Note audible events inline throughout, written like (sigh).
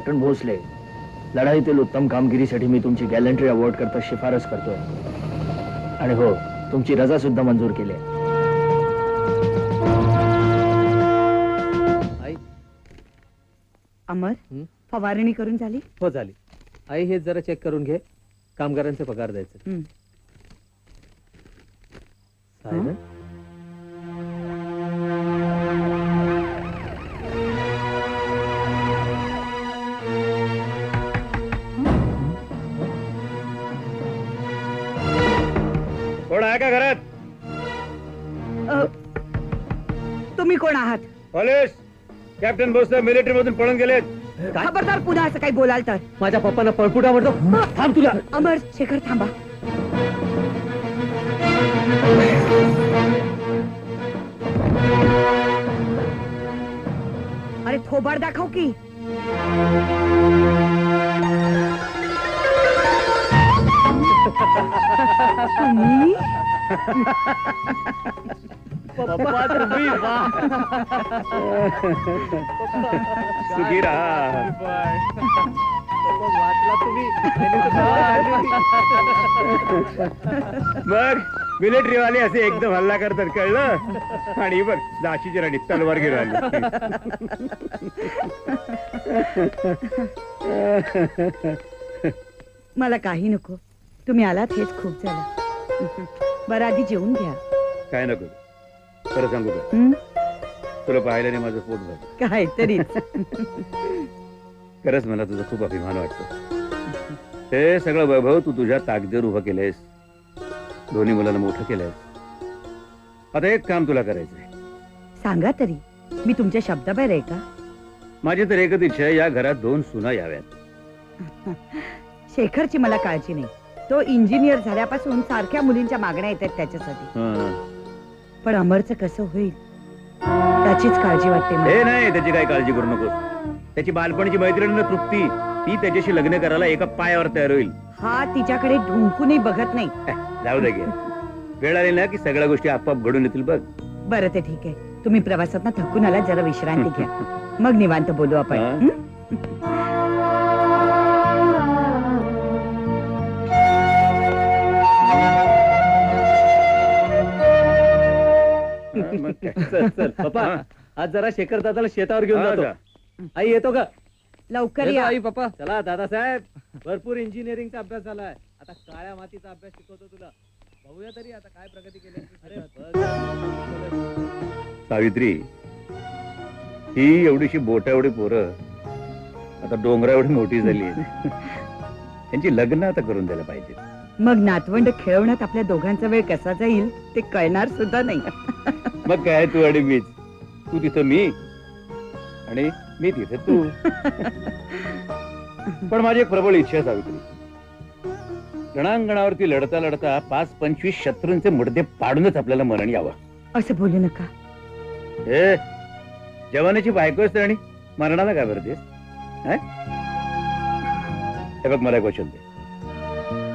Captain Bhosale. लढाईतील उत्तम कामगिरीसाठी मी तुमची गॅलंट्री अवॉर्ड करता शिफारस करतोय. आणि हो तुमची रजा सुद्धा मंजूर केली आहे. आई. अमर हं? फवारणी करून झाली? हो झाली. आई हे जरा चेक करून घे. कामगारांचे पगार द्यायचे. हं. पोलीस कॅप्टन भोसले मिलिटरी मधून पळून गेलेत. काय? खबरदार पुन्हा असं काही बोलाल तर. माझ्या पप्पांना पळपुट आवडतो थांब तुला. अमर शेखर थांबा. अरे थोबाड दाखव की. (laughs) तुम्ही? पप्पा तुम्ही. सुखी राहा मग मिलिटरी वाले असे एकदम हल्ला करतात कळलं? आणि बघ दाशीची राणी तलवार घेऊन आली. मला काही नको. तुम्ही आलात हेच खूप झालं. बरं आधी जेवून घ्या. काय नको? खरं सांगू का? हं? तुला पाहिल्याने माझं पोट भरलं. काहीतरीच. (laughs) खरंच मला तुझा खूप अभिमान वाटतो. हे सगळं वैभव तू तुझ्या ताकदीवर उभं केलंयस. दोन्ही मुलांना मोठं केलंयस. आता एक काम तुला करायचंय सांगा तरी. मी तुमच्या शब्दाबाहेर आहे का? माझी तर एकच इच्छा आहे या घरात दोन सुना याव्यात. (laughs) शेखरची मला काळजी नाही. तो इंजिनियर झाल्यापासून सारख्या मुलींच्या मागण्या येतात त्याच्यासाठी. हं. पण अमरचं कसं होईल? त्याचीच काळजी वाटते मला. हे नाही त्याची काय काळजी करू नकोस. त्याची बालपणीची मैत्रीण ना तृप्ती ती त्याच्याशी लग्न करायला एका पायावर तयार होईल. हा तिच्याकडे ढुंकूनही बघत नाही. जाऊ दे गे. वेळ आली ना की सगळ्या गोष्टी आपोआप घडून येतील बघ. बरं ते ठीक आहे. तुम्ही प्रवासात थकून आला जरा विश्रांती घ्या. मग निवांत बोलू आपण. हा. चल चल. (laughs) पप्पा. आज जरा शेखर दादाला शेतावर घेऊन हा, जातो. आई येतो का? लवकर या. आई पप्पा. चला दादासाहेब. भरपूर इंजिनिअरिंगचा अभ्यास झालाय. आता काळ्या मातीचा अभ्यास शिकवतो तुला. बघूया तरी आता काय प्रगती केली अरे बस. सावित्री ही एवढीशी बोट एवढी पोरं आता डोंगरा एवढी मोठी झाली (laughs) त्यांची लग्न आता करून द्यायला पाहिजे मग नातवंड खेळवण्यात आपल्या दोघांचा वेळ कसा जाईल ते कळणार सुद्धा नाही. मग काय तू आणि मीच? तू तिथं मी आणि मी तिथे तू. पण माझी एक प्रबळ इच्छा आहे सावित्री. रणांगणावरती लढता लढता पाच पंचवीस शत्रूंचे मुडदे पाडूनच आपल्याला मरण यावं. असं बोलू नका. जवानाची बायको असते आणि मरणाला काय भरतेस हं? बघ मला एक वचन दे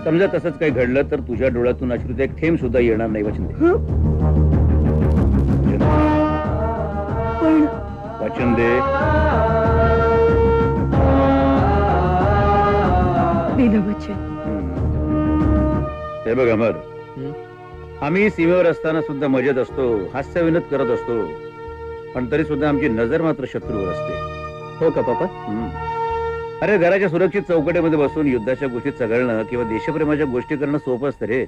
समजा तसंच काही घडलं तर तुझ्या डोळ्यातून अश्रूचा एक थेंब सुद्धा येणार नाही वचन दे हं? वचन दे. दिलं वचन. हे बघ अमर? आम्ही सीमेवर असताना सुद्धा मजेत असतो हास्य विनोद करत असतो पण तरी सुद्धा आमची नजर मात्र शत्रूवर असते हो का हम्म. अरे घराच्या सुरक्षित चौकटीमध्ये बसून युद्धाच्या गोष्टी चघळणं किंवा देशप्रेमाच्या गोष्टी करणं सोपं असतं रे.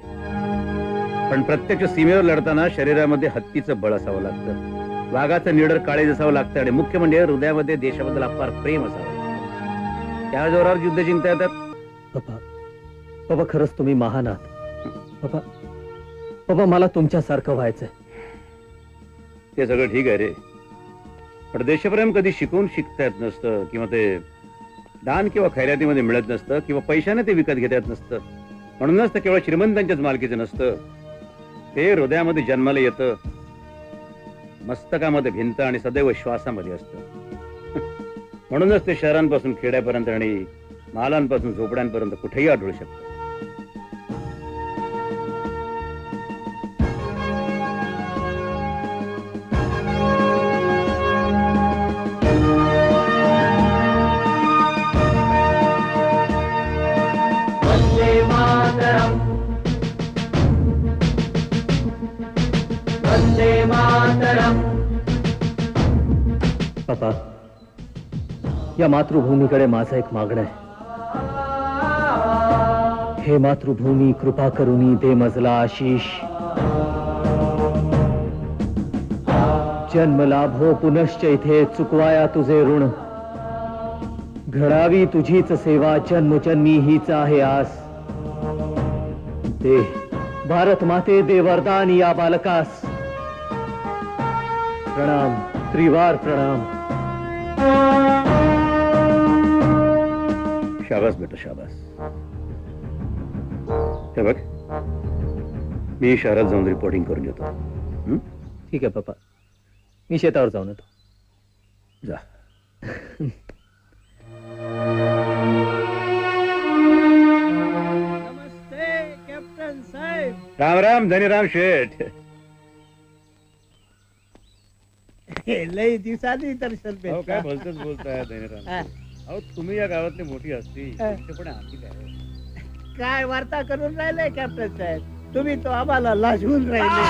पण प्रत्यक्ष सीमेवर लढताना शरीरामध्ये हत्तीचं बळ असावं लागतं. वाघाचं निडर काळे असावं लागतं आणि मुख्य म्हणजे हृदयामध्ये देशाबद्दल अपार प्रेम असावं. त्या जोरावर युद्ध जिंकता येतात. पप्पा पप्पा खरंच तुम्ही महान आहात. पप्पा पप्पा मला तुमच्यासारखं व्हायचंय. ते सगळं ठीक आहे रे. पण देशप्रेम कधी शिकवून शिकता येत नसतं किंवा ते दान किंवा खैरातीमध्ये मिळत नसतं किंवा पैशाने ते विकत घेत येत नसतं. म्हणूनच ते केवळ श्रीमंतांच्याच मालकीचं नसतं. ते हृदयामध्ये जन्माला येतं. मस्तकामध्ये भिंत आणि सदैव श्वासामध्ये असतं. (laughs) म्हणूनच ते शहरांपासून खेड्यापर्यंत आणि मालांपासून झोपड्यांपर्यंत कुठेही आढळू शकतं. पापा या मातृभूमीकडे माझं एक मागणं आहे. हे मातृभूमी कृपा करुनी दे मजला आशिष. जन्म लाभो पुनश्च इथे चुकवाया तुझे ऋण. घडावी तुझीच सेवा जन्मजन्मी हीच आहे आस. दे भारत माते दे वरदान या बालकास. प्रणाम त्रिवार प्रणाम शाबास बेटा शाबास हे बघ मी शहरात जाऊन रिपोर्टिंग करून येतो हं? ठीक आहे पप्पा मी शेतावर जाऊन येतो जा नमस्ते कॅप्टन साहेब राम राम धनीराम शेठ (laughs) लय दिवसांनी दर्शन अहो, काय भेटलं. बोलतच बोलताय हा. अहो तुम्ही या गावातली मोठी असती हा. पण काय काय वार्ता करून राहिले कॅप्टन साहेब तुम्ही तो आम्हाला लाजवून राहिले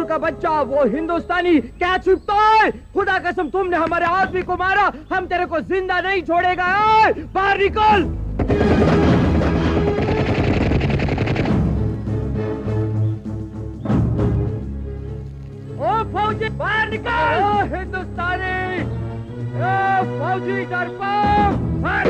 वो का बच्चा, वो हिंदुस्तानी क्या छुपता है खुदा कसम, तुमने हमारे आदमी को मारा। हम तेरे को ज़िंदा नहीं छोड़ेगा। बाहर निकल। ओ फौजी, बाहर निकल। ओ हिंदुस्तानी, ओ फौजी डरपोक बाहर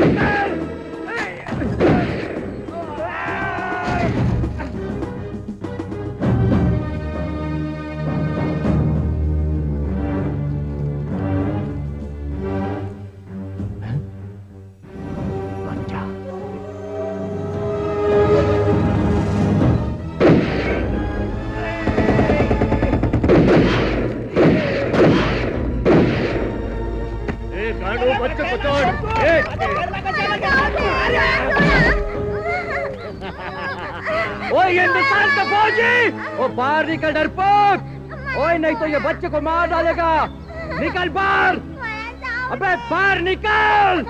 निकल डरपोक ओए नहीं तो ये बच्चे को मार डालेगा। निकल बाहर। अबे बाहर निकल।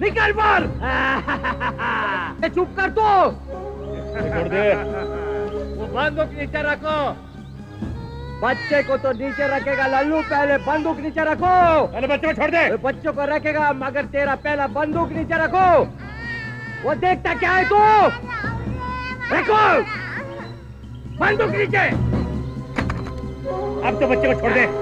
निकल बाहर। (laughs) चुप कर तू। छोड़ दे। वो बंदूक नीचे रखो। बच्चे को तो नीचे रखेगा। लल्लू पहले बंदूक नीचे रखो। अरे बच्चे को छोड़ दे। बच्चों को रखेगा मगर तेरा पहला बंदूक नीचे रखो। वो देखता क्या है तू? रखो। बंदूक नीचे। अब तो बच्चे को छोड़ दे.